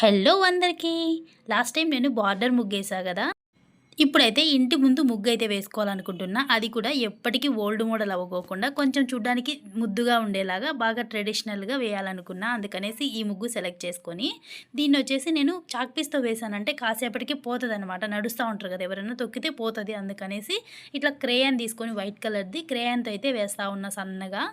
Hello అందరికీ. Last time నేను border ముగ్గేసా కదా. ఇప్పుడైతే ఇంటి ముందు ముగ్గు అయితే వేసుకోవాలనుకుంటున్నా. అది కూడా ఎప్పటికీ ఓల్డ్ మోడల్ అవ్వకోకుండా కొంచెం చూడ్డానికి ముద్దుగా ఉండేలాగా బాగా ట్రెడిషనల్గా వేయాలనుకున్నా. అందుకనేసి ఈ ముగ్గు సెలెక్ట్ చేసుకొని దీన్ని వచ్చేసి నేను చాక్ పీస్తో వేసానంటే కాసేపటికి పోతుంది అనమాట నడుస్తూ ఉంటారు కదా ఎవరైనా తొక్కితే పోతుంది. అందుకనేసి ఇట్లా క్రేయాన్ తీసుకొని వైట్ కలర్ది క్రేయాన్తో అయితే వేస్తూ ఉన్నా సన్నగా.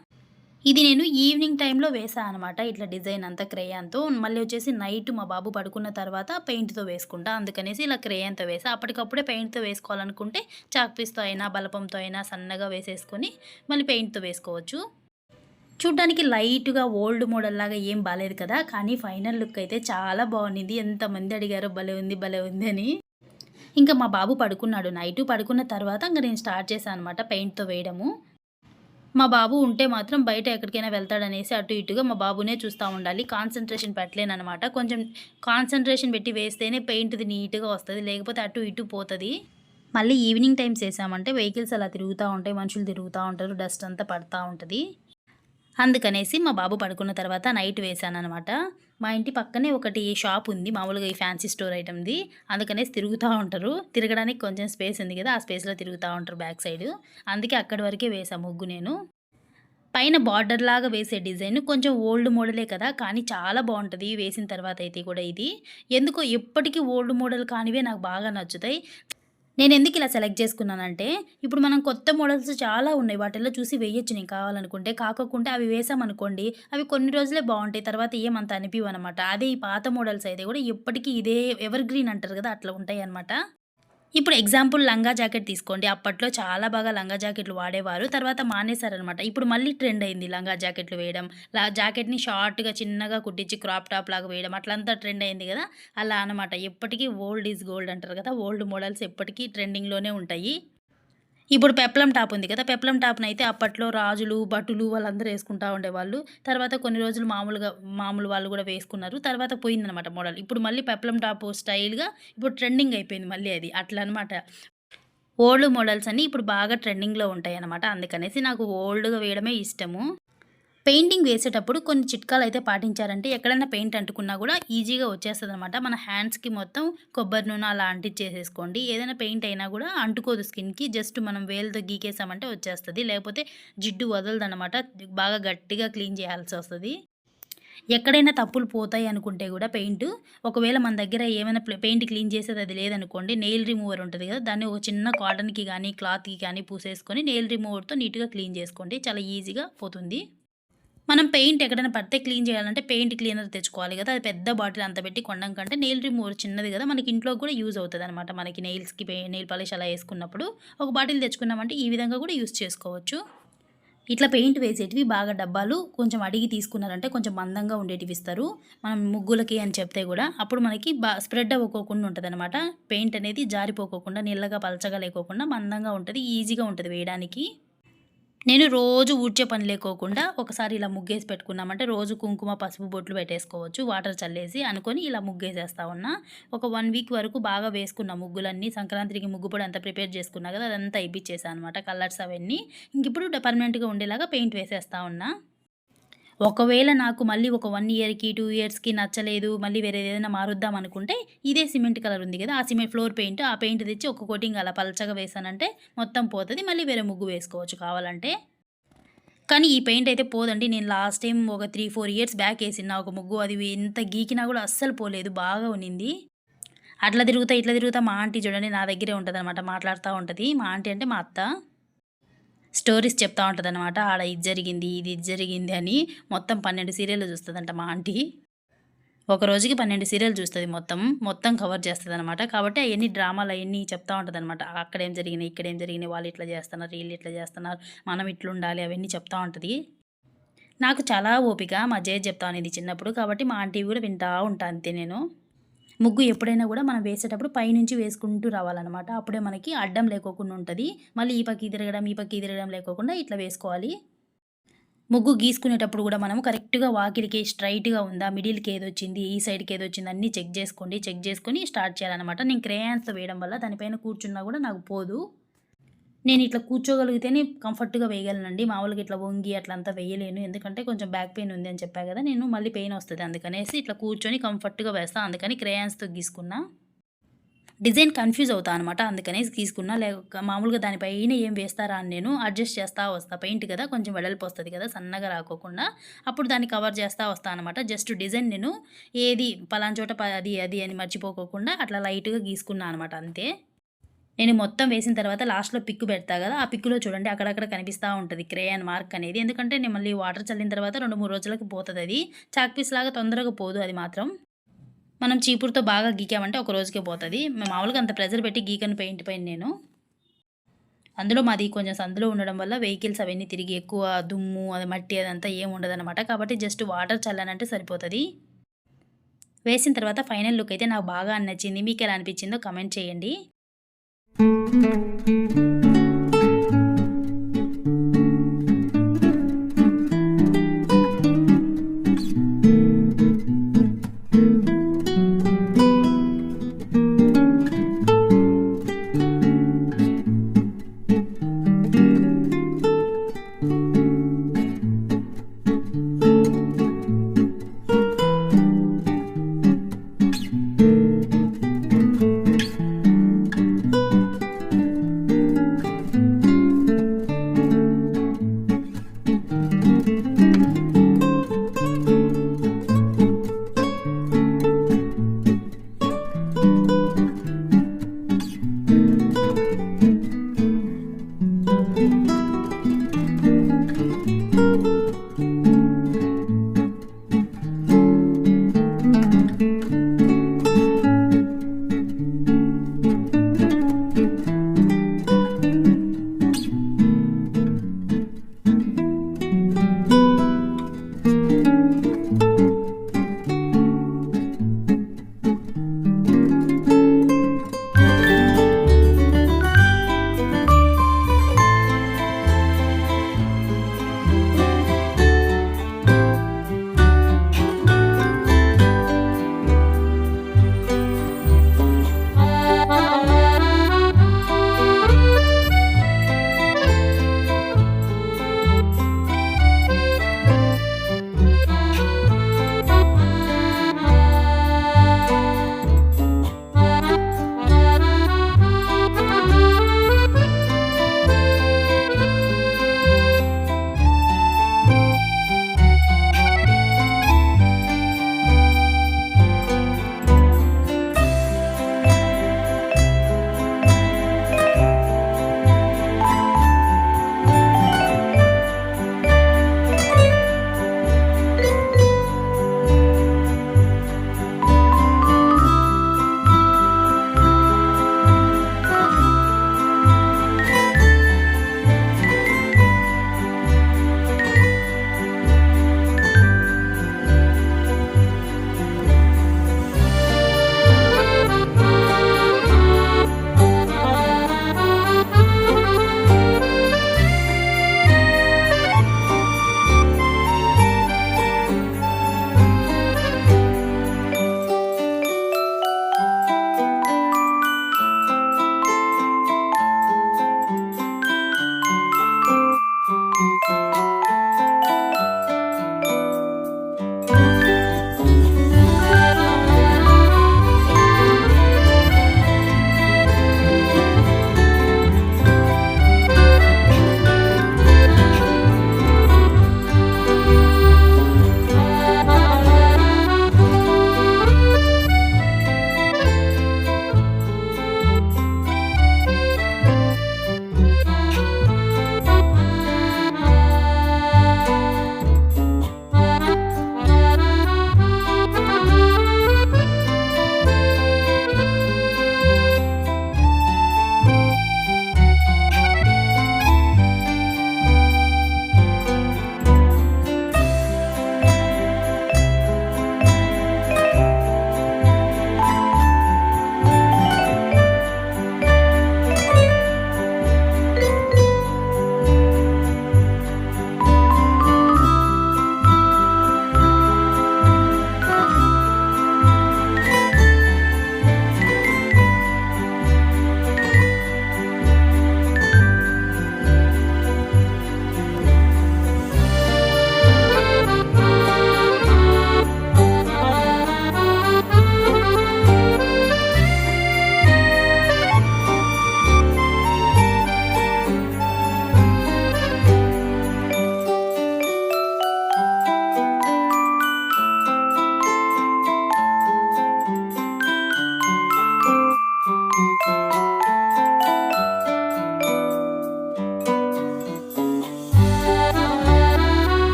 ఇది నేను ఈవినింగ్ టైంలో వేసా అనమాట ఇట్లా డిజైన్ అంతా క్రేయాన్తో మళ్ళీ వచ్చేసి నైట్ మా బాబు పడుకున్న తర్వాత పెయింట్తో వేసుకుంటా. అందుకనేసి ఇలా క్రేయాన్తో వేసా అప్పటికప్పుడే పెయింట్తో వేసుకోవాలనుకుంటే చాక్పీస్తో అయినా బలపంతో అయినా సన్నగా వేసేసుకొని మళ్ళీ పెయింట్తో వేసుకోవచ్చు. చూడ్డానికి లైట్గా ఓల్డ్ మోడల్ లాగా ఏం బాగాలేదు కదా. కానీ ఫైనల్ లుక్ అయితే చాలా బాగుంది ఎంతమంది అడిగారో భలే ఉంది భలే ఉంది అని. ఇంకా మా బాబు పడుకున్నాడు. నైట్ పడుకున్న తర్వాత ఇంకా నేను స్టార్ట్ చేశాను అనమాట పెయింట్తో వేయడము. మా బాబు ఉంటే మాత్రం బయట ఎక్కడికైనా వెళ్తాడనేసి అటు ఇటుగా మా బాబునే చూస్తూ ఉండాలి. కాన్సన్ట్రేషన్ పెట్టలేనమాట కొంచెం కాన్సన్ట్రేషన్ పెట్టి వేస్తేనే పెయింట్ది నీట్గా వస్తుంది లేకపోతే అటు ఇటు పోతుంది. మళ్ళీ ఈవినింగ్ టైమ్స్ వేసామంటే వెహికల్స్ అలా తిరుగుతూ ఉంటాయి మనుషులు తిరుగుతూ ఉంటారు డస్ట్ అంతా పడుతూ ఉంటుంది. అందుకనేసి మా బాబు పడుకున్న తర్వాత నైట్ వేసాను అనమాట మా ఇంటి పక్కనే ఒకటి షాప్ ఉంది మామూలుగా ఈ ఫ్యాన్సీ స్టోర్ ఐటమ్ది. అందుకనేసి తిరుగుతూ ఉంటారు. తిరగడానికి కొంచెం స్పేస్ ఉంది కదా ఆ స్పేస్లో తిరుగుతూ ఉంటారు బ్యాక్ సైడ్. అందుకే అక్కడి వరకే వేసా ముగ్గు నేను. పైన బార్డర్ లాగా వేసే డిజైన్ కొంచెం ఓల్డ్ మోడలే కదా కానీ చాలా బాగుంటుంది. వేసిన తర్వాత అయితే కూడా ఇది. ఎందుకో ఎప్పటికీ ఓల్డ్ మోడల్ కానివే నాకు బాగా నచ్చుతాయి. నేను ఎందుకు ఇలా సెలెక్ట్ చేసుకున్నానంటే ఇప్పుడు మనం కొత్త మోడల్స్ చాలా ఉన్నాయి. వాటిల్లో చూసి వేయొచ్చు నేను కావాలనుకుంటే. కాకుండా అవి వేసామనుకోండి అవి కొన్ని రోజులే బాగుంటాయి. తర్వాత ఏమంత అనిపివు అనమాట అదే ఈ పాత మోడల్స్ అయితే కూడా ఎప్పటికీ ఇదే ఎవర్ గ్రీన్ అంటారు కదా అట్లా ఉంటాయి అనమాట ఇప్పుడు ఎగ్జాంపుల్ లంగా జాకెట్ తీసుకోండి. అప్పట్లో చాలా బాగా లంగా జాకెట్లు వాడేవారు. తర్వాత మానేశారనమాట ఇప్పుడు మళ్ళీ ట్రెండ్ అయింది లంగా జాకెట్లు వేయడం. లా జాకెట్ని షార్ట్గా చిన్నగా కుట్టించి క్రాప్ టాప్ లాగా వేయడం. అట్లంతా ట్రెండ్ అయింది కదా. అలా అనమాట ఎప్పటికీ ఓల్డ్ ఈజ్ గోల్డ్ అంటారు కదా. ఓల్డ్ మోడల్స్ ఎప్పటికీ ట్రెండింగ్లోనే ఉంటాయి. ఇప్పుడు పెప్లం టాప్ ఉంది కదా పెప్లం టాప్ని అయితే అప్పట్లో రాజులు భటులు వాళ్ళందరూ వేసుకుంటూ ఉండేవాళ్ళు. తర్వాత కొన్ని రోజులు మామూలుగా మామూలు వాళ్ళు కూడా వేసుకున్నారు. తర్వాత పోయిందనమాట మోడల్. ఇప్పుడు మళ్ళీ పెప్లం టాప్ స్టైల్గా ఇప్పుడు ట్రెండింగ్ అయిపోయింది మళ్ళీ అది. అట్లా అనమాట ఓల్డ్ మోడల్స్ అన్నీ ఇప్పుడు బాగా ట్రెండింగ్లో ఉంటాయి అనమాట అందుకనేసి నాకు ఓల్డ్గా వేయడమే ఇష్టము. పెయింటింగ్ వేసేటప్పుడు కొన్ని చిట్కాలు అయితే పాటించారంటే ఎక్కడైనా పెయింట్ అంటుకున్నా కూడా ఈజీగా వచ్చేస్తుంది అనమాట మన హ్యాండ్స్కి మొత్తం కొబ్బరి నూనె అలా అంటించేసేసుకోండి ఏదైనా పెయింట్ అయినా కూడా అంటుకోదు స్కిన్కి జస్ట్ మనం వేలుతో గీకేసామంటే వచ్చేస్తుంది. లేకపోతే జిడ్డు వదలదనమాట బాగా గట్టిగా క్లీన్ చేయాల్సి వస్తుంది. ఎక్కడైనా తప్పులు పోతాయి అనుకుంటే కూడా పెయింట్ ఒకవేళ మన దగ్గర ఏమైనా పెయింట్ క్లీన్ చేసేది అది లేదనుకోండి నెయిల్ రిమూవర్ ఉంటుంది కదా దాన్ని ఒక చిన్న కాటన్కి కానీ క్లాత్కి కానీ పూసేసుకొని నెయిల్ రిమూవర్తో నీట్గా క్లీన్ చేసుకోండి. చాలా ఈజీగా పోతుంది. మనం పెయింట్ ఎక్కడైనా పడితే క్లీన్ చేయాలంటే పెయింట్ క్లీనర్ తెచ్చుకోవాలి కదా. అది పెద్ద బాటిల్ అంత పెట్టి కొండం కంటే నెయిల్ రిమూవర్ చిన్నది కదా. మనకి ఇంట్లో కూడా యూజ్ అవుతుంది అనమాట మనకి నెయిల్స్కి నెయిల్ పాలిష్ అలా వేసుకున్నప్పుడు ఒక బాటిల్ తెచ్చుకున్నామంటే ఈ విధంగా కూడా యూజ్ చేసుకోవచ్చు. ఇట్లా పెయింట్ వేసేటివి బాగా డబ్బాలు కొంచెం అడిగి తీసుకున్నారంటే కొంచెం మందంగా ఉండేటివి ఇస్తారు. మనం ముగ్గులకి అని చెప్తే కూడా అప్పుడు మనకి బా స్ప్రెడ్ అవ్వకోకుండా ఉంటుంది అనమాట పెయింట్ అనేది జారిపోకోకుండా నీళ్ళగా పలచగా లేకోకుండా మందంగా ఉంటుంది ఈజీగా ఉంటుంది వేయడానికి. నేను రోజు ఊడ్చే పని లేకోకుండా ఒకసారి ఇలా ముగ్గేసి పెట్టుకున్నామంటే రోజు కుంకుమ పసుపు బొట్లు పెట్టేసుకోవచ్చు వాటర్ చల్లేసి అనుకొని ఇలా ముగ్గేసేస్తా ఉన్నా. ఒక వన్ వీక్ వరకు బాగా వేసుకున్న ముగ్గులన్నీ సంక్రాంతికి ముగ్గు పొడి అంతా ప్రిపేర్ చేసుకున్నా కదా అదంతా ఇప్పించేసాను అనమాట కలర్స్ అవన్నీ. ఇంక ఇప్పుడు పర్మనెంట్గా ఉండేలాగా పెయింట్ వేసేస్తా ఉన్నా. ఒకవేళ నాకు మళ్ళీ ఒక వన్ ఇయర్కి టూ ఇయర్స్కి నచ్చలేదు మళ్ళీ వేరే ఏదైనా మారుద్దాం అనుకుంటే ఇదే సిమెంట్ కలర్ ఉంది కదా ఆ సిమెంట్ ఫ్లోర్ పెయింట్ ఆ పెయింట్ తెచ్చి ఒక కోటింగ్ అలా పలచగా వేసానంటే మొత్తం పోతుంది మళ్ళీ వేరే ముగ్గు వేసుకోవచ్చు కావాలంటే. కానీ ఈ పెయింట్ అయితే పోదండి నేను లాస్ట్ టైం ఒక త్రీ ఫోర్ ఇయర్స్ బ్యాక్ వేసిన ఒక ముగ్గు అది ఎంత గీకినా కూడా అస్సలు పోలేదు బాగా ఉన్నింది అట్లా తిరుగుతా ఇట్లా తిరుగుతా మా ఆంటీ చూడండి నా దగ్గరే ఉంటుంది అనమాట మాట్లాడుతూ ఉంటుంది. మా ఆంటీ అంటే మా అత్త. స్టోరీస్ చెప్తా ఉంటుంది అనమాట ఆడ ఇది జరిగింది ఇది ఇది జరిగింది అని మొత్తం పన్నెండు సీరియల్ చూస్తుందంట మా ఆంటీ. ఒక రోజుకి పన్నెండు సీరియల్ చూస్తుంది మొత్తం. మొత్తం కవర్ చేస్తుంది అనమాట కాబట్టి అవన్నీ డ్రామాలు అవన్నీ చెప్తా ఉంటుంది అనమాట అక్కడ ఏం జరిగినాయి ఇక్కడ ఏం జరిగినాయి వాళ్ళు ఇట్లా చేస్తున్నారు వీళ్ళు ఇట్లా చేస్తున్నారు మనం ఇట్లా ఉండాలి అవన్నీ చెప్తా ఉంటుంది. నాకు చాలా ఓపిక. మా జయ చెప్తా అనేది చిన్నప్పుడు. కాబట్టి మా ఆంటీ కూడా వింటా ఉంటా అంతే నేను. ముగ్గు ఎప్పుడైనా కూడా మనం వేసేటప్పుడు పైనుంచి వేసుకుంటూ రావాలన్నమాట. అప్పుడే మనకి అడ్డం లేకోకుండా ఉంటుంది. మళ్ళీ ఈ పక్కకి తిరగడం ఈ పక్కకి తిరగడం లేకోకుండా ఇట్లా వేసుకోవాలి. ముగ్గు గీసుకునేటప్పుడు కూడా మనం కరెక్ట్గా వాకిలికి స్ట్రైట్గా ఉందా మిడిల్కి ఏది వచ్చింది ఈ సైడ్కి ఏది వచ్చింది అన్నీ చెక్ చేసుకోండి చెక్ చేసుకొని స్టార్ట్ చేయాలన్నమాట. నేను క్రేయాన్స్తో వేయడం వల్ల దానిపైన కూర్చున్నా కూడా నాకు పోదు. నేను ఇట్లా కూర్చోగలిగితేనే కంఫర్ట్‌గా వేయగలనండి. మామూలుగా ఇట్లా వంగి అట్లా అంతా వేయలేను. ఎందుకంటే కొంచెం బ్యాక్ పెయిన్ ఉంది అని చెప్పా కదా నేను మళ్ళీ పెయిన్ వస్తుంది అందుకనేసి ఇట్లా కూర్చొని కంఫర్ట్‌గా వేస్తా. అందుకని క్రేయాన్స్‌తో గీసుకున్నా. డిజైన్ కన్‌ఫ్యూజ్ అవుతా అనమాట. అందుకనేసి గీసుకున్నా. లేక మామూలుగా దానిపైన ఏం వేస్తారా అని నేను అడ్జస్ట్ చేస్తా వస్తా. పెయింట్ కదా! కొంచెం వెడల్పు వస్తుంది కదా! సన్నగా రాకోకుండా. అప్పుడు దాన్ని కవర్ చేస్తా వస్తా అనమాట. జస్ట్ డిజైన్ నేను ఏది పలానా చోట ప అది అది అని మర్చిపోకోకుండా అట్లా లైట్‌గా గీసుకున్నా అనమాట అంతే. నేను మొత్తం వేసిన తర్వాత లాస్ట్‌లో పిక్ పెడతా కదా ఆ పిక్‌లో చూడండి అక్కడక్కడ కనిపిస్తా ఉంటుంది క్రేయాన్ మార్క్ అనేది. ఎందుకంటే నేను మళ్ళీ వాటర్ చల్లిన తర్వాత రెండు మూడు రోజులకు పోతుంది అది చాక్ పీస్‌లాగా తొందరగా పోదు అది మాత్రం. మనం చీపురుతో బాగా గీకామంటే ఒక రోజుకే పోతుంది మామూలుగా అంత ప్రెజర్ పెట్టి గీకను పెయింట్ పైన నేను. అందులో మాది కొంచెం సందులో ఉండడం వల్ల వెహికల్స్ అవన్నీ తిరిగి ఎక్కువ దుమ్ము, అది మట్టి అదంతా ఏమి ఉండదన్నమాట కాబట్టి జస్ట్ వాటర్ చల్లనంటే సరిపోతుంది వేసిన తర్వాత ఫైనల్ లుక్ అయితే నాకు బాగా నచ్చింది. ఎలా అనిపించిందో కమెంట్ చేయండి. うん。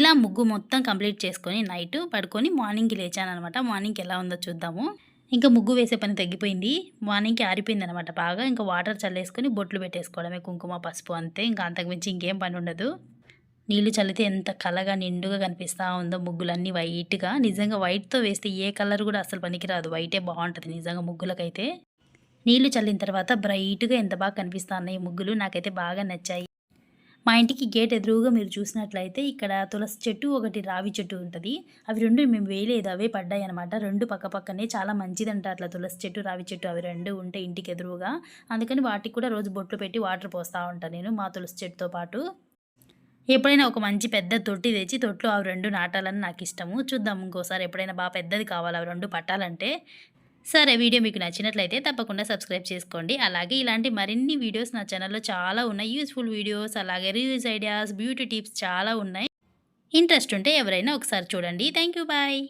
ఇలా ముగ్గు మొత్తం కంప్లీట్ చేసుకొని నైట్ పడుకొని మార్నింగ్కి లేచాను అనమాట మార్నింగ్కి ఎలా ఉందో చూద్దాము. ఇంకా ముగ్గు వేసే పని తగ్గిపోయింది. మార్నింగ్కి ఆరిపోయింది అనమాట బాగా. ఇంకా వాటర్ చల్లేసుకొని బొట్లు పెట్టేసుకోవడమే కుంకుమ పసుపు అంతే. ఇంకా అంతకుమించి ఇంకేం పని ఉండదు. నీళ్ళు చల్లితే ఎంత కలగా నిండుగా కనిపిస్తూ ఉందో ముగ్గులన్నీ వైట్గా. నిజంగా వైట్తో వేస్తే ఏ కలర్ కూడా అసలు పనికిరాదు. వైటే బాగుంటుంది నిజంగా ముగ్గులకైతే. నీళ్ళు చల్లిన తర్వాత బ్రైట్గా ఎంత బాగా కనిపిస్తున్నాయి ముగ్గులు నాకైతే బాగా నచ్చాయి. మా ఇంటికి గేట్ ఎదురుగా మీరు చూసినట్లయితే ఇక్కడ తులసి చెట్టు ఒకటి రావి చెట్టు ఉంటుంది. అవి రెండు మేము వేయలేదు అవే పడ్డాయి అనమాట రెండు పక్క పక్కనే చాలా మంచిదంట అట్లా తులసి చెట్టు రావి చెట్టు అవి రెండు ఉంటే ఇంటికి ఎదురుగా. అందుకని వాటికి కూడా రోజు బొట్లు పెట్టి వాటర్ పోస్తూ ఉంటాను నేను మా తులసి చెట్టుతో పాటు. ఎప్పుడైనా ఒక మంచి పెద్ద తొట్టి తెచ్చి తొట్లో అవి రెండు నాటాలని నాకు ఇష్టము. చూద్దాం ఇంకోసారి ఎప్పుడైనా బాగా పెద్దది కావాలి అవి రెండు పట్టాలంటే సరే వీడియో మీకు నచ్చినట్లయితే తప్పకుండా సబ్స్క్రైబ్ చేసుకోండి. అలాగే ఇలాంటి మరిన్ని వీడియోస్ నా ఛానల్లో చాలా ఉన్నాయి. యూస్ఫుల్ వీడియోస్ అలాగే రివ్యూస్ ఐడియాస్ బ్యూటీ టిప్స్ చాలా ఉన్నాయి. ఇంట్రెస్ట్ ఉంటే ఎవరైనా ఒకసారి చూడండి. Thank you bye.